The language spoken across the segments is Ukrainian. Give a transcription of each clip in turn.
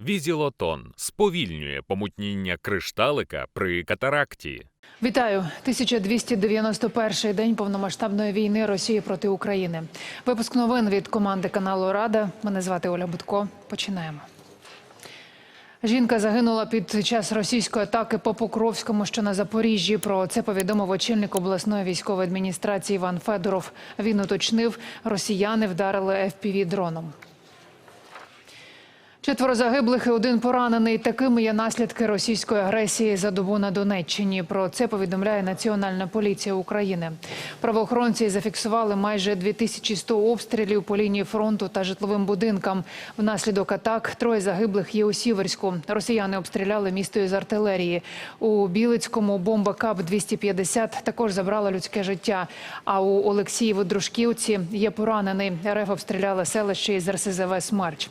Візілотон сповільнює помутніння кришталика при катаракті. Вітаю 1291 день повномасштабної війни Росії проти України. Випуск новин від команди каналу Рада. Мене звати Оля Будко. Починаємо. Жінка загинула під час російської атаки по Покровському, що на Запоріжжі. Про це повідомив очільник обласної військової адміністрації Іван Федоров. Він уточнив, росіяни вдарили fpv дроном. Четверо загиблих і один поранений. Такими є наслідки російської агресії за добу на Донеччині. Про це повідомляє Національна поліція України. Правоохоронці зафіксували майже 2100 обстрілів по лінії фронту та житловим будинкам. Внаслідок атак троє загиблих є у Сіверську. Росіяни обстріляли місто із артилерії. У Білицькому бомба КАП 250 також забрала людське життя. А у Олексієво-Дружківці є поранений. РФ обстріляли селище із РСЗВ «Смерч».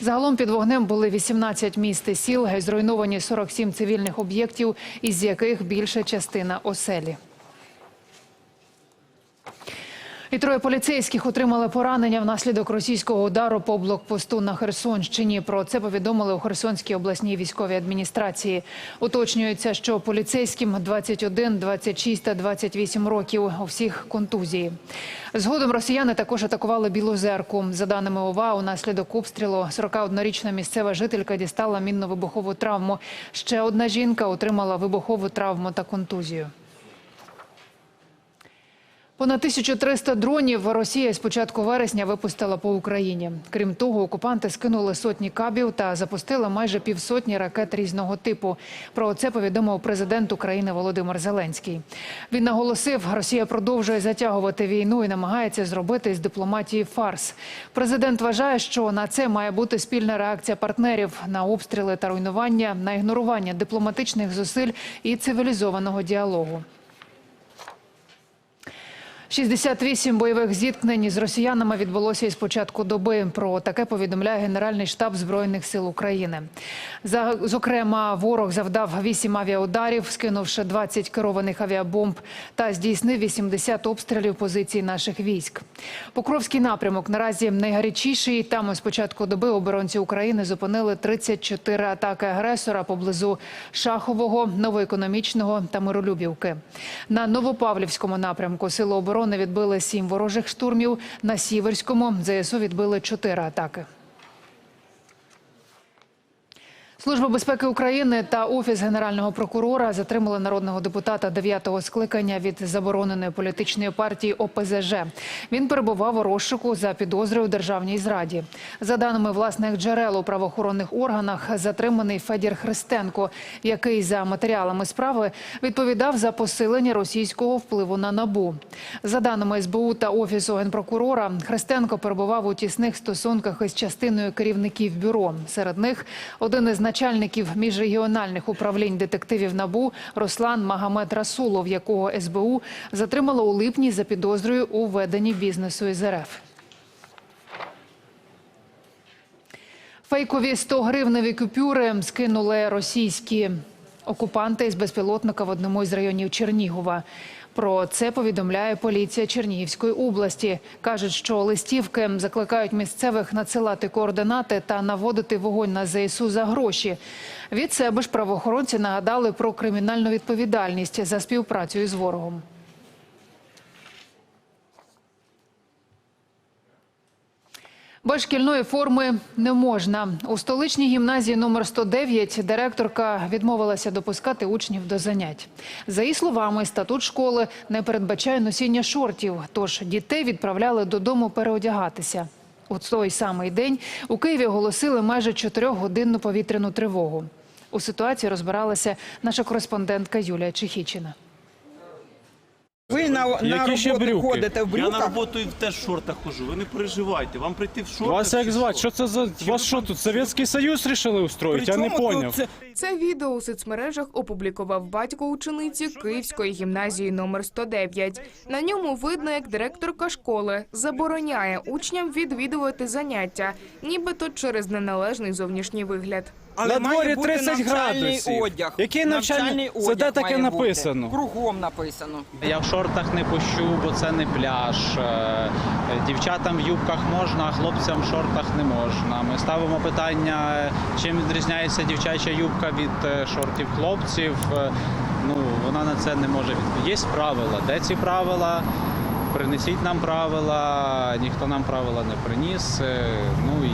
Загалом під вогнем були 18 міст і сіл, зруйновані 47 цивільних об'єктів, із яких більша частина оселі. І троє поліцейських отримали поранення внаслідок російського удару по блокпосту на Херсонщині. Про це повідомили у Херсонській обласній військовій адміністрації. Уточнюється, що поліцейським 21, 26 та 28 років. У всіх контузії. Згодом росіяни також атакували Білозерку. За даними ОВА, унаслідок обстрілу 41-річна місцева жителька дістала мінно-вибухову травму. Ще одна жінка отримала вибухову травму та контузію. Понад 1300 дронів Росія з початку вересня випустила по Україні. Крім того, окупанти скинули сотні кабів та запустили майже півсотні ракет різного типу. Про це повідомив президент України Володимир Зеленський. Він наголосив, Росія продовжує затягувати війну і намагається зробити з дипломатії фарс. Президент вважає, що на це має бути спільна реакція партнерів на обстріли та руйнування, на ігнорування дипломатичних зусиль і цивілізованого діалогу. 68 бойових зіткнень з росіянами відбулося із початку доби. Про таке повідомляє Генеральний штаб збройних сил України. За зокрема, ворог завдав 8 авіаударів, скинувши 20 керованих авіабомб та здійснив 80 обстрілів позицій наших військ. Покровський напрямок наразі найгарячіший. Там із початку доби оборонці України зупинили 34 атаки агресора поблизу Шахового, Новоекономічного та Миролюбівки. На Новопавлівському напрямку сили оборони відбили сім ворожих штурмів. На Сіверському ЗСУ відбили чотири атаки. Служба безпеки України та офіс генерального прокурора затримали народного депутата 9-го скликання від забороненої політичної партії ОПЗЖ. Він перебував у розшуку за підозрою державній зраді. За даними власних джерел у правоохоронних органах, затриманий Федір Христенко, який за матеріалами справи відповідав за посилення російського впливу на набу. За даними СБУ та офісу генпрокурора, Христенко перебував у тісних стосунках із частиною керівників бюро. Серед них один із начальників міжрегіональних управлінь детективів НАБУ Руслан Магомед Расулов, якого СБУ затримало у липні за підозрою у веденні бізнесу із РФ. Фейкові 100 гривневі купюри скинули російські окупанти з безпілотника в одному із районів Чернігова. Про це повідомляє поліція Чернігівської області. Кажуть, що листівки закликають місцевих надсилати координати та наводити вогонь на ЗСУ за гроші. Від себе ж правоохоронці нагадали про кримінальну відповідальність за співпрацю із ворогом. Без шкільної форми не можна. У столичній гімназії номер 109 директорка відмовилася допускати учнів до занять. За її словами, статут школи не передбачає носіння шортів, тож дітей відправляли додому переодягатися. У той самий день у Києві оголосили майже чотирьохгодинну повітряну тривогу. У ситуації розбиралася наша кореспондентка Юлія Чехічина. Ви на, на Які ще роботу брюки? ходите в Я на роботу і теж в шортах хожу. Ви не переживайте. Вам прийти в шортах. Вас як чи звати? Що це за вас що тут? Совєтський Союз рішили устроїти? Я не Причому поняв. це- Це відео у соцмережах опублікував батько учениці Київської гімназії номер 109. На ньому видно, як директорка школи забороняє учням відвідувати заняття, нібито через неналежний зовнішній вигляд. Але На дворі 30 навчальний градусів. одяг. Який навчальний- Це одяг де таке має бути. написано? Кругом написано. Я в шортах не пущу, бо це не пляж. Е, Дівчатам в юбках можна, а хлопцям в шортах не можна. Ми ставимо питання, е, чим відрізняється дівчача юбка від е, шортів хлопців. Е, Ну, вона на це не може відповісти. Є правила. Де ці правила? Принесіть нам правила, ніхто нам правила не приніс. Е, Ну і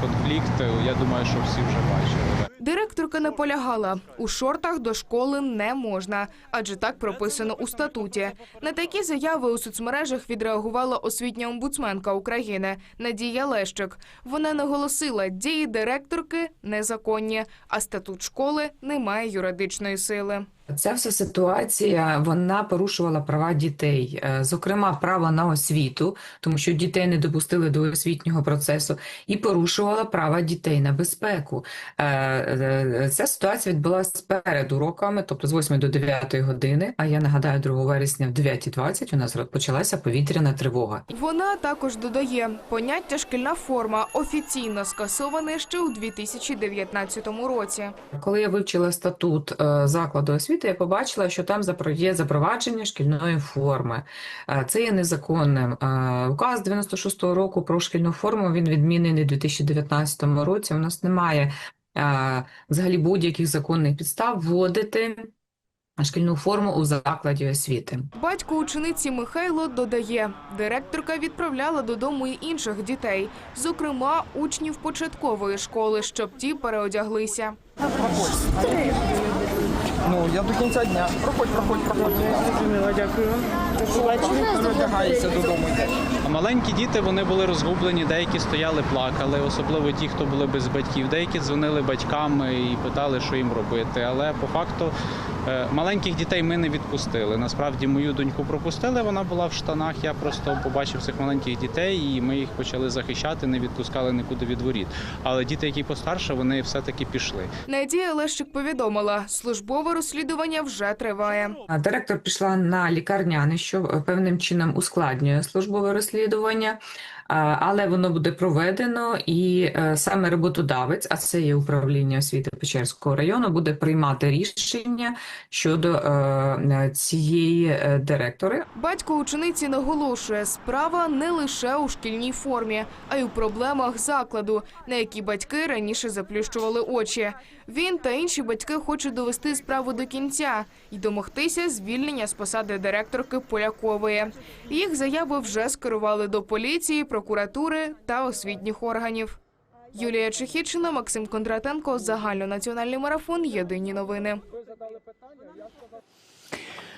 конфлікт, я думаю, що всі вже бачили. Директорка наполягала, у шортах до школи не можна, адже так прописано у статуті. На такі заяви у соцмережах відреагувала освітня омбудсменка України Надія Лещик. Вона наголосила, дії директорки незаконні, а статут школи не має юридичної сили. Ця вся ситуація вона порушувала права дітей, е, зокрема право на освіту, тому що дітей не допустили до освітнього процесу, і порушувала права дітей на безпеку. Е, е, Ця ситуація відбулася перед уроками, тобто з 8 до 9 години. А я нагадаю, 2 вересня в 9.20 у нас почалася повітряна тривога. Вона також додає, поняття шкільна форма офіційно скасоване ще у 2019 році. Коли я вивчила статут закладу освіти, я побачила, що там є запровадження шкільної форми. Е, Це є незаконним. Е, Указ 96-го року про шкільну форму він відмінений у 2019 році. У нас немає е, взагалі будь-яких законних підстав вводити шкільну форму у закладі освіти. Батько учениці Михайло додає, директорка відправляла додому й інших дітей, зокрема учнів початкової школи, щоб ті переодяглися. Ну, я до кінця дня. Проходь, проходь, проходь. Дякую. Передягаєшся додому йдеш. Маленькі діти вони були розгублені, деякі стояли, плакали, особливо ті, хто були без батьків. Деякі дзвонили батькам і питали, що їм робити. Але по факту е, маленьких дітей ми не відпустили. Насправді мою доньку пропустили. Вона була в штанах. Я просто побачив цих маленьких дітей, і ми їх почали захищати, не відпускали нікуди від воріт. Але діти, які постарше, вони все-таки пішли. Надія Лещик повідомила, службове розслідування вже триває. Директор пішла на лікарняне, що е, певним чином ускладнює службове розслідування, а, але воно буде проведено, і е, саме роботодавець, а це є управління освіти Печерського району, буде приймати рішення щодо е, е, цієї директори. Батько учениці наголошує, справа не лише у шкільній формі, а й у проблемах закладу, на які батьки раніше заплющували очі. Він та інші батьки хочуть довести справу до кінця і домогтися звільнення з посади директорки Полякової. Їх заяви вже скерували до поліції, прокуратури та освітніх органів. Юлія Чехічина, Максим Кондратенко, загальнонаціональний марафон. Єдині новини.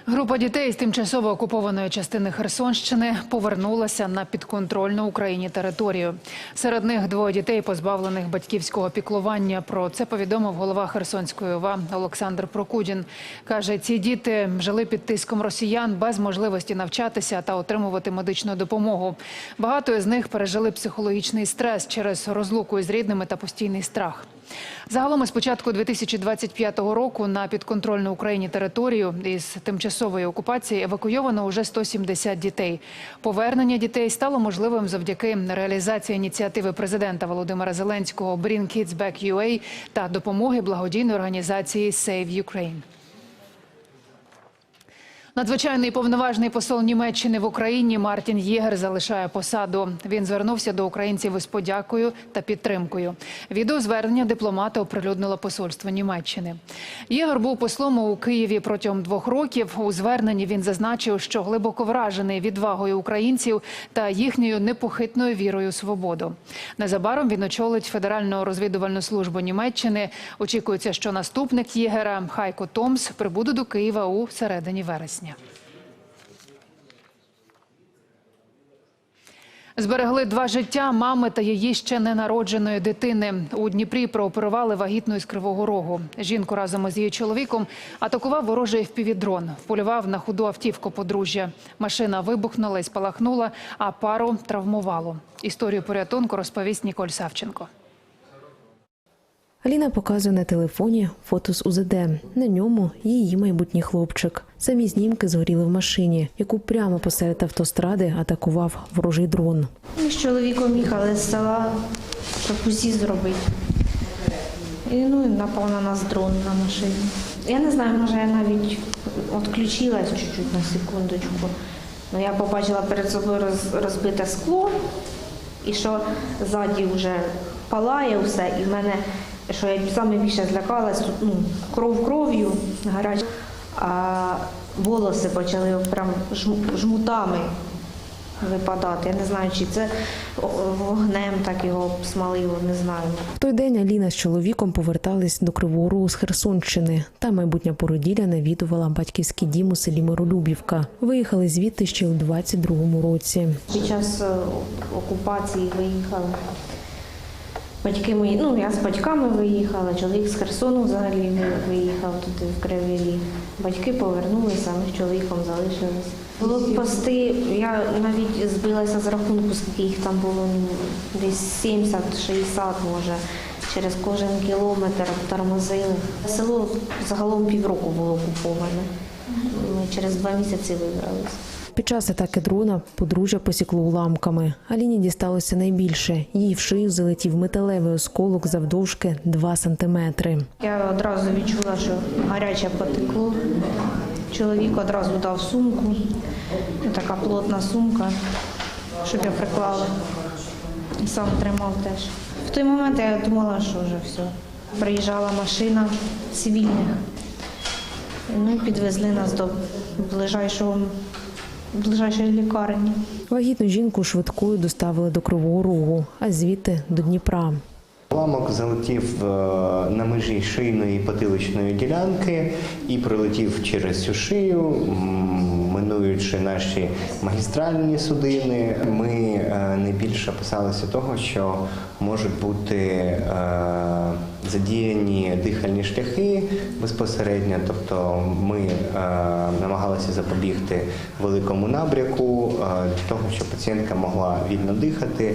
Група дітей з тимчасово окупованої частини Херсонщини повернулася на підконтрольну Україні територію. Серед них двоє дітей, позбавлених батьківського піклування. Про це повідомив голова Херсонської ОВА Олександр Прокудін. Каже, ці діти жили під тиском росіян без можливості навчатися та отримувати медичну допомогу. Багато із них пережили психологічний стрес через розлуку із рідними та постійний страх. Загалом із початку 2025 року на підконтрольну Україні територію із тимчасової окупації евакуйовано уже 170 дітей. Повернення дітей стало можливим завдяки реалізації ініціативи президента Володимира Зеленського «Bring Kids Back UA» та допомоги благодійної організації «Save Ukraine». Надзвичайний повноважний посол Німеччини в Україні Мартін Єгер залишає посаду. Він звернувся до українців із подякою та підтримкою. Відеозвернення дипломата оприлюднило посольство Німеччини. Єгер був послом у Києві протягом двох років. У зверненні він зазначив, що глибоко вражений відвагою українців та їхньою непохитною вірою у свободу. Незабаром він очолить Федеральну розвідувальну службу Німеччини. Очікується, що наступник Єгера Хайко Томс прибуде до Києва у середині вересня. Зберегли два життя мами та її ще ненародженої дитини. У Дніпрі прооперували вагітну із Кривого Рогу. Жінку разом із її чоловіком атакував ворожий впівдрон. Вполював на худу автівку подружжя. Машина вибухнула і спалахнула, а пару травмувало. Історію порятунку розповість Ніколь Савченко. Аліна показує на телефоні фото з УЗД. На ньому її майбутній хлопчик. Самі знімки згоріли в машині, яку прямо посеред автостради атакував ворожий дрон. Ми з чоловіком їхали з села, щоб УЗІ зробити. І ну, напав на нас дрон на машині. Я не знаю, може я навіть відключилась чуть-чуть на секундочку. Ну, я побачила перед собою роз, розбите скло, і що ззаді вже палає все, і в мене, що я саме більше злякалась, тут ну, кров кров'ю гаряча, а волоси почали прям жм- жмутами випадати. Я не знаю, чи це вогнем так його смалило, не знаю. В той день Аліна з чоловіком повертались до Кривого Рогу з Херсонщини. Та майбутня породілля навідувала батьківський дім у селі Миролюбівка. Виїхали звідти ще у 22-му році. Під час е, окупації виїхали. Батьки мої, ну я з батьками виїхала, чоловік з Херсону взагалі ви- виїхав туди в Кривий Ріг. Батьки повернулися, ми з чоловіком залишились. Блокпости, я навіть збилася з рахунку, скільки їх там було, ну, десь 70-60 може. Через кожен кілометр тормозили. Село загалом півроку було окуповане. Ми через два місяці вибралися. Під час атаки дрона подружжя посікло уламками. Аліні дісталося найбільше. Їй в шию залетів металевий осколок завдовжки 2 сантиметри. Я одразу відчула, що гаряче потекло. Чоловік одразу дав сумку, ну, така плотна сумка, щоб я приклала. Сам тримав теж. В той момент я думала, що вже все. Приїжджала машина цивільних. Ну підвезли нас до ближайшого, ближайшої лікарні. Вагітну жінку швидкою доставили до Кривого Рогу, а звідти до Дніпра. Уламок залетів е, на межі шийної і потиличної ділянки і пролетів через цю шию, минуючи наші магістральні судини. Ми е, найбільше опасалися того, що можуть бути е, задіяні дихальні шляхи безпосередньо. Тобто ми е, намагалися запобігти великому набряку е, для того, щоб пацієнтка могла вільно дихати.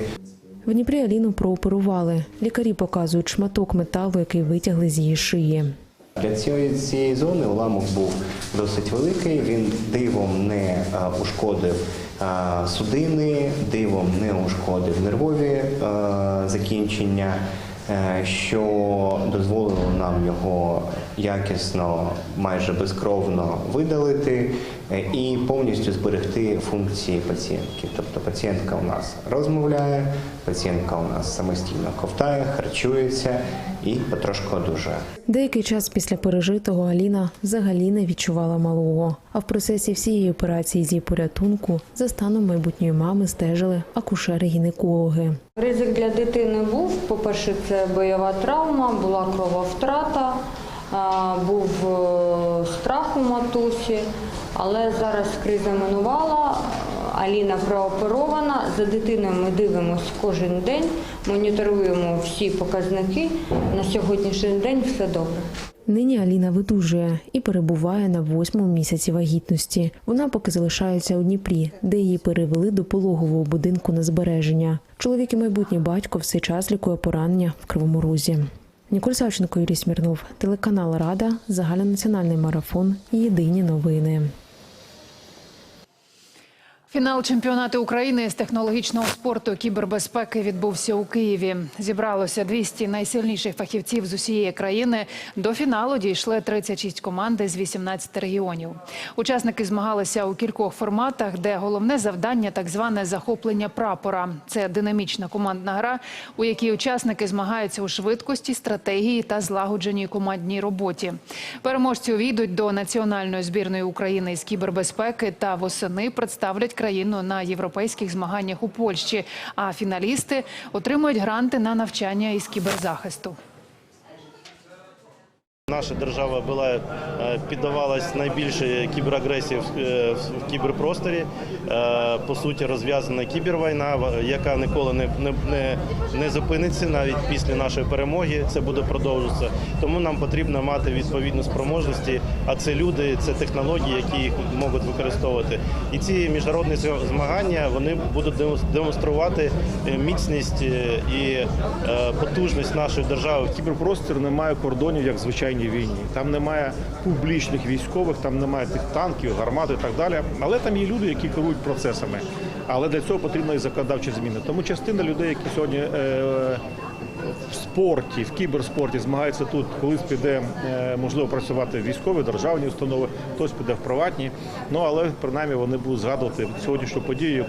В Дніпрі Аліну прооперували. Лікарі показують шматок металу, який витягли з її шиї. Для цієї, цієї зони уламок був досить великий. Він дивом не е, ушкодив е, судини, дивом не ушкодив нервові е, закінчення, що дозволило нам його якісно, майже безкровно видалити. е, і повністю зберегти функції пацієнтки. Тобто пацієнтка у нас розмовляє, пацієнтка у нас самостійно ковтає, харчується і потрошку одужує. Деякий час після пережитого Аліна взагалі не відчувала малого. А в процесі всієї операції з її порятунку за станом майбутньої мами стежили акушери-гінекологи. Ризик для дитини був. По-перше, це бойова травма, була крововтрата, був е, страх у матусі, але зараз криза минувала. Аліна прооперована. За дитиною ми дивимося кожен день, моніторуємо всі показники. На сьогоднішній день все добре. Нині Аліна видужує і перебуває на восьмому місяці вагітності. Вона поки залишається у Дніпрі, де її перевели до пологового будинку на збереження. Чоловік і майбутній батько все час лікує поранення в Кривому Розі. Ніколь Савченко, Юрій Смірнов, телеканал Рада, загальнонаціональний марафон. Єдині новини. Фінал чемпіонату України з технологічного спорту кібербезпеки відбувся у Києві. Зібралося 200 найсильніших фахівців з усієї країни. До фіналу дійшли 36 команди з 18 регіонів. Учасники змагалися у кількох форматах, де головне завдання так зване захоплення прапора. Це динамічна командна гра, у якій учасники змагаються у швидкості, стратегії та злагодженій командній роботі. Переможці увійдуть до національної збірної України із кібербезпеки та восени представлять країну на європейських змаганнях у Польщі. А фіналісти отримують гранти на навчання із кіберзахисту. Наша держава була е, піддавалась найбільше кіберагресії е, в кіберпросторі. Е, По суті, розв'язана кібервійна, яка ніколи не, не, не, зупиниться навіть після нашої перемоги. Це буде продовжуватися. Тому нам потрібно мати відповідні спроможності. А це люди, це технології, які їх можуть використовувати. І ці міжнародні змагання вони будуть демонс- демонструвати е, міцність е, і потужність нашої держави. Кіберпростір не має кордонів, як в звичайній війні. Там немає публічних військових, там немає тих танків, гармат і так далі. Але там є люди, які керують процесами. Але для цього потрібно і законодавчі зміни. Тому частина людей, які сьогодні е, в спорті, в кіберспорті змагаються тут, колись піде е, можливо працювати в військові державні установи, хтось піде в приватні. Ну але принаймні вони будуть згадувати сьогоднішню подію.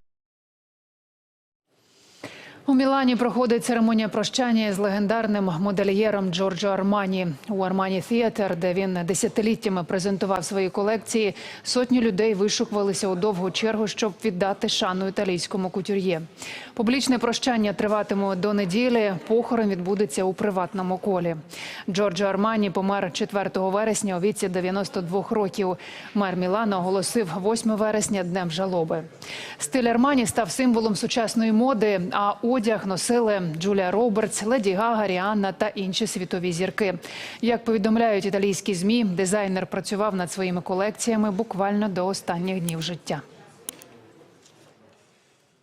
У Мілані проходить церемонія прощання з легендарним модельєром Джорджо Армані. У Армані Theater, де він десятиліттями презентував свої колекції, сотні людей вишукувалися у довгу чергу, щоб віддати шану італійському кутюр'є. Публічне прощання триватиме до неділі. Похорон відбудеться у приватному колі. Джорджо Армані помер 4 вересня у віці 92 років. Мер Мілана оголосив 8 вересня днем жалоби. Стиль Армані став символом сучасної моди, а одяг носили Джулія Робертс, Леді Гага, Ріанна та інші світові зірки. Як повідомляють італійські змі, дизайнер працював над своїми колекціями буквально до останніх днів життя.